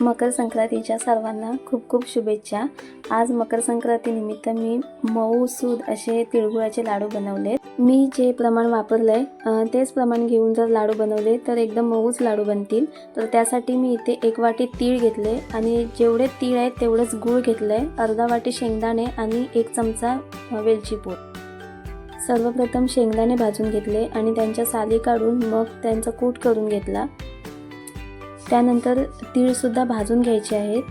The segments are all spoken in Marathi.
मकर संक्रांतीच्या सर्वांना खूप खूप शुभेच्छा. आज मकर संक्रांतीनिमित्त मी मऊ सूद असे तिळगुळाचे लाडू बनवले. मी जे प्रमाण वापरलं आहे तेच प्रमाण घेऊन जर लाडू बनवले तर एकदम मऊच लाडू बनतील. तर त्यासाठी मी इथे एक वाटी तीळ घेतले आणि जेवढे तीळ आहेत तेवढंच गूळ घेतलं आहे अर्धा वाटी शेंगदाणे आणि एक चमचा अ, वेलची पूड. सर्वप्रथम शेंगदाणे भाजून घेतले आणि त्यांच्या साली काढून मग त्यांचा कूट करून घेतला. त्यानंतर तीळसुद्धा भाजून घ्यायचे आहेत.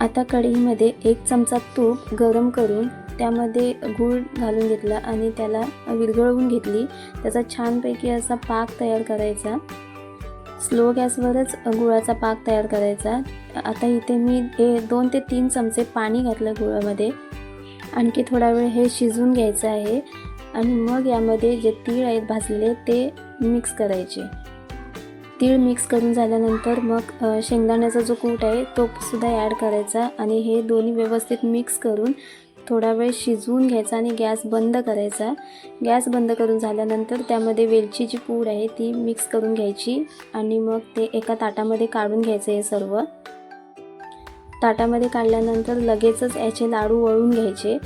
आता कढईमध्ये एक चमचा तूप गरम करून त्यामध्ये गूळ घालून घेतला आणि त्याला विरघळवून घेतली. त्याचा छानपैकी असा पाक तयार करायचा. स्लो गॅसवरच गुळाचा पाक तयार करायचा. आता इथे मी हे दोन ते तीन चमचे पाणी घातलं गुळामध्ये. आणखी थोडा वेळ हे शिजवून घ्यायचं आहे. आणि मग यामध्ये जे तीळ आहेत भाजलेले ते मिक्स करायचे. तीळ मिक्स करून झाल्यानंतर मग शेंगदाण्याचा जो कूट आहे तो सुद्धा ॲड करायचा आणि हे दोन्ही व्यवस्थित मिक्स करून थोडा वेळ शिजवून घ्यायचा आणि गॅस बंद करायचा. गॅस बंद करून झाल्यानंतर त्यामध्ये वेलची जी पूड आहे ती मिक्स करून घ्यायची आणि मग ते एका ताटामध्ये काढून घ्यायचं हे सर्व. ताटामध्ये काढल्यानंतर लगेचच याचे लाडू वळून घ्यायचे.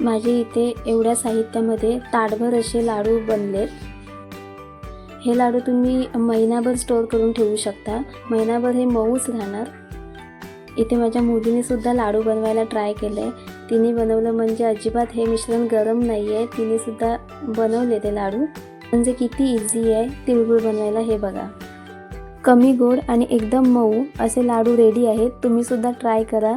माझे इथे एवढ्या साहित्यामध्ये ताटभर असे लाडू बनलेत हे लाडू तुम्ही महिनाभर स्टोअर करून ठेवू शकता. महिनाभर हे मऊच राहणार. इथे माझ्या मुलीनेसुद्धा लाडू बनवायला ट्राय केलं. आहे तिने बनवलं म्हणजे अजिबात हे मिश्रण गरम नाही आहे तिनेसुद्धा बनवले ते लाडू. म्हणजे किती इझी आहे तिळगुळ बनवायला हे बघा. कमी गोड आणि एकदम मऊ असे लाडू रेडी आहेत. तुम्हीसुद्धा ट्राय करा.